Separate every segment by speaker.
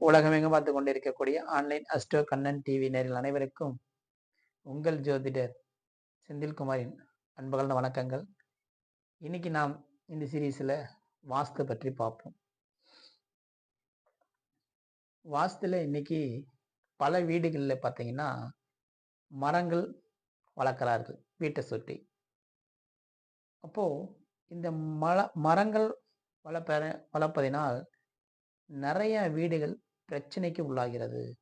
Speaker 1: உலகமெங்கும் பார்த்து கொண்டிருக்கக்கூடிய ஆன்லைன் அஸ்டோ கண்ணன் டிவி நேரில் அனைவருக்கும் உங்கள் ஜோதிடர் செந்தில்குமாரின் அன்புகள்ந்த வணக்கங்கள். இன்னைக்கு நாம் இந்த சீரீஸில் வாஸ்து பற்றி பார்ப்போம். வாஸ்துல இன்னைக்கு பல வீடுகளில் பார்த்தீங்கன்னா மரங்கள் வளர்க்குறார்கள் வீட்டை சுற்றி. அப்போது இந்த மல மரங்கள் வளர்ப்ப வளர்ப்பதினால் நிறைய வீடுகள் பிரச்சனைக்கு உள்ளாகிறது.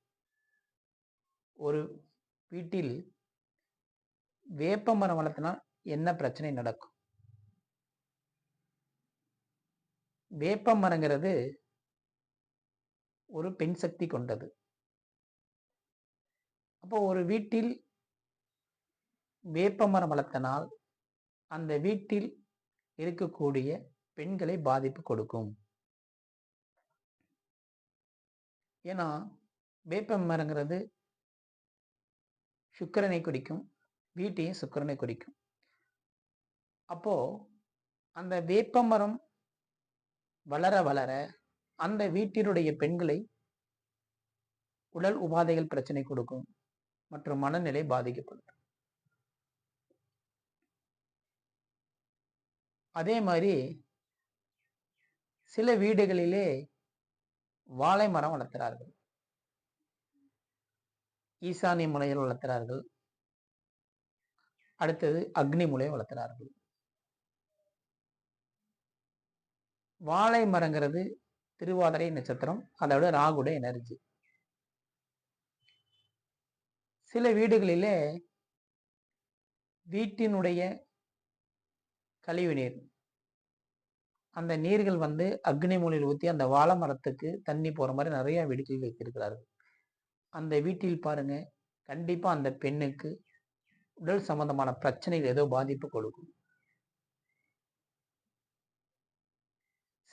Speaker 1: ஒரு வீட்டில் வேப்ப மரம் வளர்த்தினா என்ன பிரச்சனை நடக்கும்? வேப்ப மரங்கிறது ஒரு பெண் சக்தி கொண்டது. அப்போ ஒரு வீட்டில் வேப்ப மரம் வளர்த்தனால் அந்த வீட்டில் இருக்கக்கூடிய பெண்களை பாதிப்பு கொடுக்கும். ஏன்னா வேப்ப மரங்கிறது சுக்கரனை குறிக்கும் வீட்டையும் சுக்கரனை குறிக்கும். அப்போ அந்த வேப்ப மரம் வளர வளர அந்த வீட்டினுடைய பெண்களை உடல் உபாதைகள் பிரச்சனை கொடுக்கும் மற்றும் மனநிலை பாதிக்கப்படும். அதே மாதிரி சில வீடுகளிலே வாழை மரம் வளர்க்கிறார்கள். ஈசானிய முனையில் வளர்க்கிறார்கள். அடுத்தது அக்னி முலை வளர்க்கிறார்கள். வாழை மரங்கிறது திருவாதிரை நட்சத்திரம் அதோட ராகுட எனர்ஜி. சில வீடுகளிலே வீட்டினுடைய கழிவு நீர் அந்த நீர்கள் வந்து அக்னி மூலையில் ஊற்றி அந்த வாழை மரத்துக்கு தண்ணி போகிற மாதிரி நிறைய வீடுகள் வைத்திருக்கிறார்கள். அந்த வீட்டில் பாருங்க கண்டிப்பாக அந்த பெண்ணுக்கு உடல் சம்பந்தமான பிரச்சனைகள் ஏதோ பாதிப்பு கொடுக்கும்.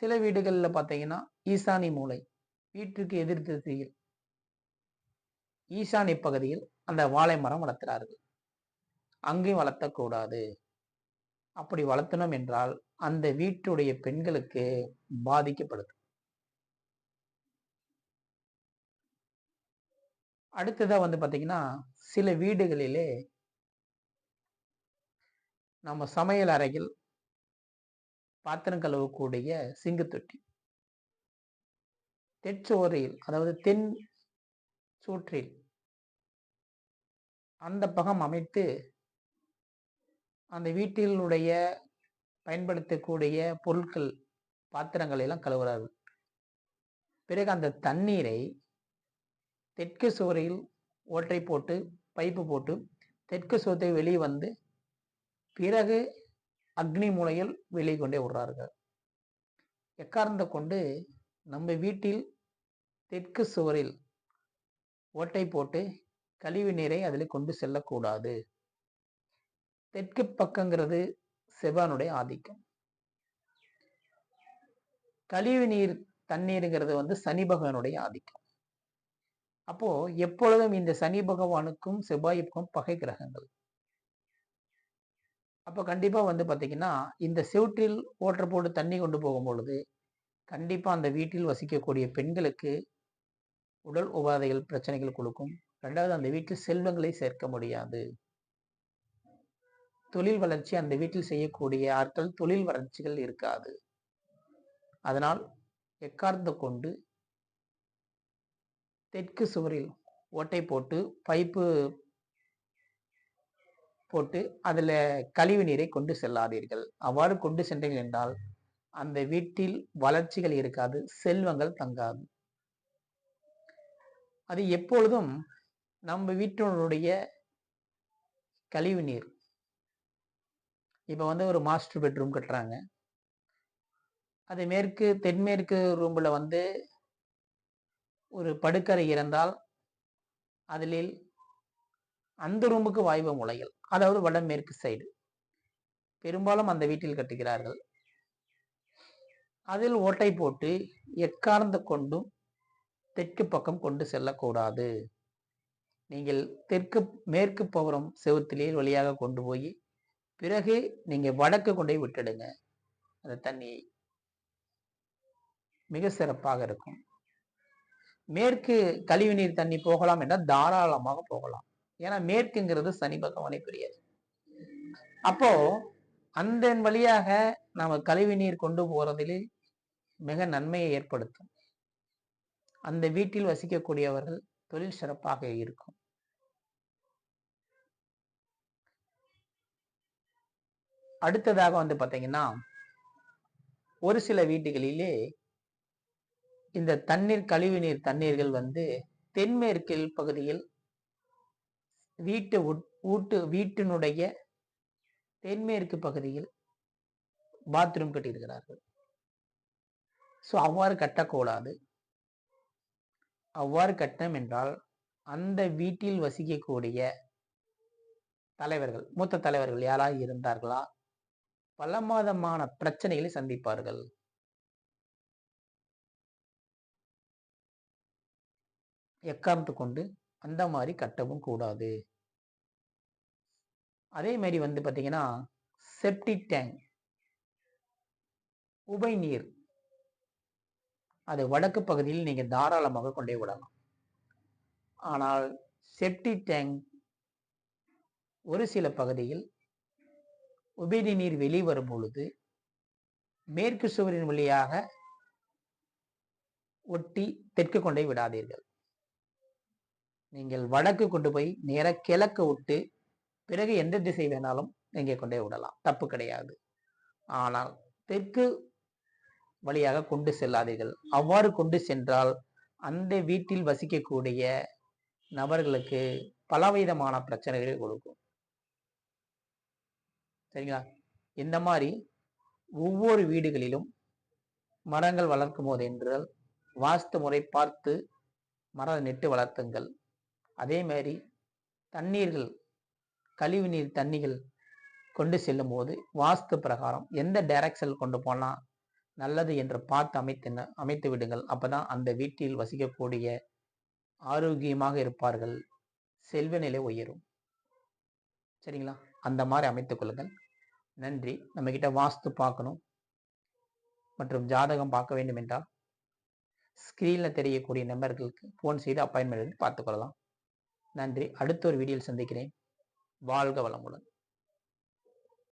Speaker 1: சில வீடுகளில் பார்த்தீங்கன்னா ஈசானி மூலை வீட்டுக்கு எதிர் திசையில் ஈசானி பகுதியில் அந்த வாழை மரம் வளர்த்துறார்கள். அங்கேயும் வளர்த்தக்கூடாது. அப்படி வளர்த்தணும் என்றால் அந்த வீட்டுடைய பெண்களுக்கு பாதிக்கப்படுது. அடுத்ததாக வந்து பார்த்தீங்கன்னா சில வீடுகளிலே நம்ம சமையல் அறையில் பாத்திரம் கழுவக்கூடிய சிங்கு தொட்டி தெற்சோரையில் அதாவது தென் சூற்றில் அந்த பகம் அமைத்து அந்த வீட்டினுடைய பயன்படுத்தக்கூடிய பொருட்கள் பாத்திரங்களை எல்லாம் கழுவுறார்கள் பிறகு அந்த தண்ணீரை தெற்கு சுவரில் ஓட்டை போட்டு பைப்பு போட்டு தெற்கு சுவத்தை வெளியே வந்து பிறகு அக்னி மூலையில் வெளியே கொண்டே விடுறார்கள் எக்காரணத்தை கொண்டு நம்ம வீட்டில் தெற்கு சுவரில் ஓட்டை போட்டு கழிவு நீரை அதில் கொண்டு செல்லக்கூடாது. தெற்கு பக்கங்கிறது செவ்வானுடைய ஆதிக்கம். கழிவு நீர் தண்ணீருங்கிறது வந்து சனி பகவானுடைய ஆதிக்கம். அப்போ எப்பொழுதும் இந்த சனி பகவானுக்கும் செவ்வாய்க்கும் பகை கிரகங்கள். அப்போ கண்டிப்பா வந்து பாத்தீங்கன்னா இந்த செவற்றில் ஓட்டர் போட்டு தண்ணி கொண்டு போகும் பொழுது கண்டிப்பா அந்த வீட்டில் வசிக்கக்கூடிய பெண்களுக்கு உடல் உபாதைகள் பிரச்சனைகள் கொடுக்கும். ரெண்டாவது அந்த வீட்டில் செல்வங்களை சேர்க்க முடியாது. தொழில் வளர்ச்சி அந்த வீட்டில் செய்யக்கூடிய ஆட்கள் தொழில் வளர்ச்சிகள் இருக்காது. அதனால் எக்கார்ந்த கொண்டு தெற்கு சுவரில் ஓட்டை போட்டு பைப்பு போட்டு அதில் கழிவு நீரை கொண்டு செல்லாதீர்கள். அவ்வாறு கொண்டு சென்றீர்கள் என்றால் அந்த வீட்டில் வளர்ச்சிகள் இருக்காது செல்வங்கள் தங்காது. அது எப்பொழுதும் நம்ம வீட்டினுடைய கழிவு நீர் இப்போ வந்து ஒரு மாஸ்டர் பெட்ரூம் கட்டுறாங்க. அது மேற்கு தென்மேற்கு ரூமில் வந்து ஒரு படுக்கறை இருந்தால் அதில் அந்த ரூமுக்கு வாய்வு முளைகள் அதாவது வடமேற்கு சைடு பெரும்பாலும் அந்த வீட்டில் கட்டுகிறார்கள். அதில் ஓட்டை போட்டு எக்கார்ந்த கொண்டும் தெற்கு பக்கம் கொண்டு செல்லக்கூடாது. நீங்கள் தெற்கு மேற்கு பகுரம் செவுத்திலே வழியாக கொண்டு போய் பிறகு நீங்க வடக்கு கொண்டே விட்டுடுங்க. அந்த தண்ணியை. மிக சிறப்பாக இருக்கும். மேற்கு கழிவு நீர் தண்ணி போகலாம் என்றால் தாராளமாக போகலாம். ஏன்னா மேற்குங்கிறது சனி பகவானை பெரியது. அப்போ அந்த வழியாக நாம் கழிவு நீர் கொண்டு போறதில் மிக நன்மையை ஏற்படுத்தும். அந்த வீட்டில் வசிக்கக்கூடியவர்கள் தொழில் சிறப்பாக இருக்கும். அடுத்ததாக வந்து பார்த்தீங்கன்னா ஒரு சில வீட்டுகளிலே இந்த தண்ணீர் கழிவு நீர் தண்ணீர்கள் வந்து தென்மேற்கில் பகுதியில் வீட்டு ஊட்டு வீட்டினுடைய தென்மேற்கு பகுதியில் பாத்ரூம் கட்டியிருக்கிறார்கள். ஸோ அவ்வாறு கட்டக்கூடாது. அவ்வாறு கட்டம் என்றால் அந்த வீட்டில் வசிக்கக்கூடிய தலைவர்கள் மூத்த தலைவர்கள் யாராக இருந்தார்களா? பல மாதமான பிரச்சனைகளை சந்திப்பார்கள். எக்காரணத்து கொண்டு? அந்த மாதிரி கட்டவும் கூடாது. அதே மாதிரி வந்து பார்த்தீங்கன்னா செப்டிக் டேங்க் உபை நீர் அது வடக்கு பகுதியில் நீங்கள் தாராளமாக கொண்டே விடலாம். ஆனால் செப்டிக் டேங்க் ஒரு சில பகுதியில் உபரி நீர் வெளிவரும் பொழுது மேற்கு சுவரின் வழியாக ஒட்டி தெற்கு கொண்டே விடாதீர்கள். நீங்கள் வடக்கு கொண்டு போய் நேர கிழக்கு விட்டு பிறகு எந்த திசை வேணாலும் நீங்கள் கொண்டே விடலாம். தப்பு கிடையாது. ஆனால் தெற்கு வழியாக கொண்டு செல்லாதீர்கள். அவ்வாறு கொண்டு சென்றால் அந்த வீட்டில் வசிக்கக்கூடிய நபர்களுக்கு பலவிதமான பிரச்சனைகளை கொடுக்கும். சரிங்களா? இந்த மாதிரி ஒவ்வொரு வீடுகளிலும் மரங்கள் வளர்க்கும் போது என்றால் வாஸ்து முறை பார்த்து மரம் நெட்டு வளர்த்துங்கள். அதே மாதிரி தண்ணீர்கள் கழிவு நீர் தண்ணிகள் கொண்டு செல்லும் போது வாஸ்து பிரகாரம் எந்த டைரக்ஷன் கொண்டு போனால் நல்லது என்று பார்த்து அமைத்து அமைத்து விடுங்கள். அப்பதான் அந்த வீட்டில் வசிக்கக்கூடிய ஆரோக்கியமாக இருப்பார்கள். செல்வ நிலை உயரும். சரிங்களா? அந்த மாதிரி அமைத்துக் கொள்ளுங்கள். நன்றி. நம்ம கிட்ட வாஸ்து பார்க்கணும். மற்றும் ஜாதகம் பார்க்க வேண்டும் என்றால் ஸ்கிரீனில் தெரியக்கூடிய நம்பர்களுக்கு ஃபோன் செய்து அப்பாயின்மெண்ட் எடுத்து பார்த்துக்கொள்ளலாம் நன்றி. அடுத்த ஒரு வீடியோவில் சந்திக்கிறேன். வாழ்க வளமுடன்.